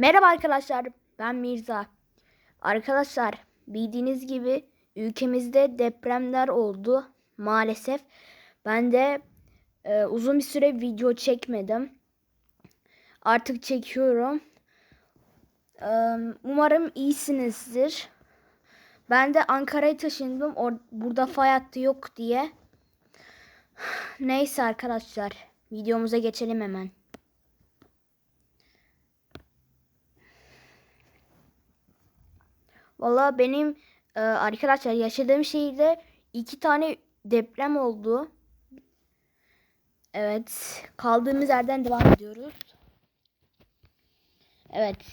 Merhaba arkadaşlar, ben Mirza. Arkadaşlar, bildiğiniz gibi ülkemizde depremler oldu maalesef. Ben de e, uzun bir süre video çekmedim. Artık çekiyorum. E, umarım iyisinizdir. Ben de Ankara'ya taşındım. Or- burada fay hattı yok diye. Neyse arkadaşlar, videomuza geçelim hemen. Valla benim e, arkadaşlar yaşadığım şehirde iki tane deprem oldu. Evet. Kaldığımız yerden devam ediyoruz. Evet.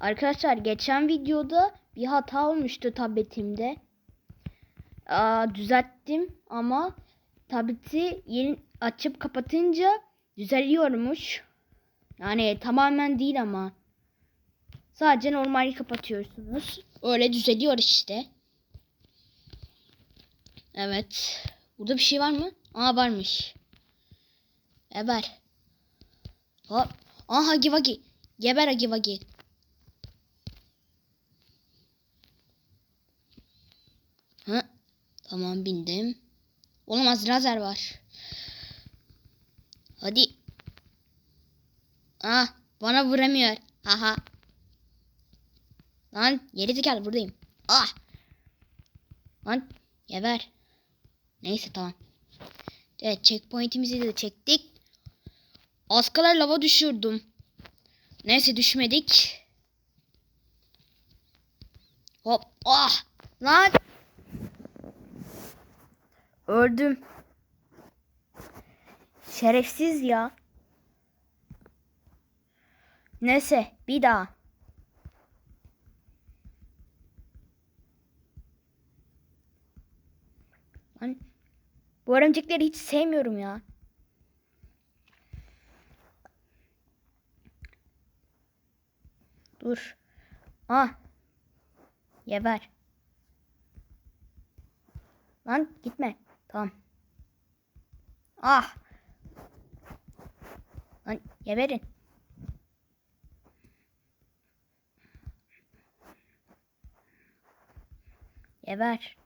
Arkadaşlar geçen videoda bir hata olmuştu tabletimde. Aa, düzelttim ama tableti yeni açıp kapatınca düzeliyormuş. Yani tamamen değil ama. Sadece normal kapatıyorsunuz. Öyle düzeliyor işte. Evet. Burada bir şey var mı? Aa varmış. Geber. Hop. Aa hagi vagi. Geber hagi vagi. Hı. Tamam bindim. Olamaz lazer var. Hadi. Ah bana vuramıyor. Haha. Lan geri zekalı buradayım. Ah. Lan geber. Neyse tamam. Evet checkpoint'imizi de çektik. Az kadar lava düşürdüm. Neyse düşmedik. Hop. Ah. Lan. Öldüm. Şerefsiz ya. Neyse bir daha. Lan, bu örümcekleri hiç sevmiyorum ya. Dur. Ah. Geber. Lan gitme. Tamam. Ah. Lan geberin. Geber.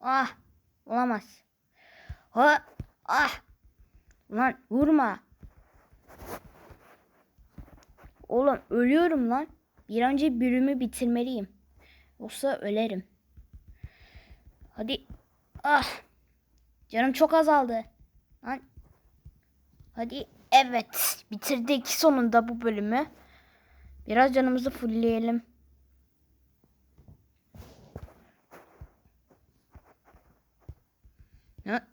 Ah. Olamaz. Ha. Ah. Lan vurma. Oğlum ölüyorum lan. Bir an önce bölümü bitirmeliyim. Yoksa ölerim. Hadi. Ah. Canım çok azaldı. Lan. Hadi. Evet. Bitirdik sonunda bu bölümü. Biraz canımızı fullleyelim. Ha?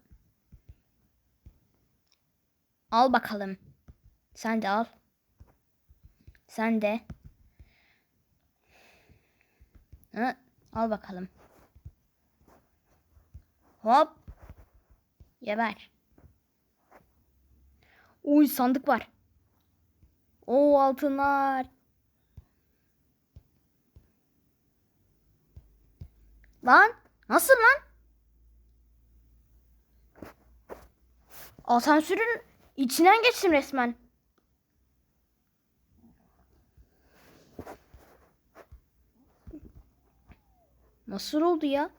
Al bakalım. Sen de al. Sen de. Ha? Al bakalım. Hop. Geber. Uy sandık var. O altınlar. Lan nasıl lan? Asansörün içinden geçtim resmen. Nasıl oldu ya?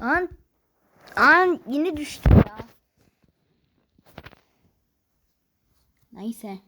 An an yine düştü ya. Neyse.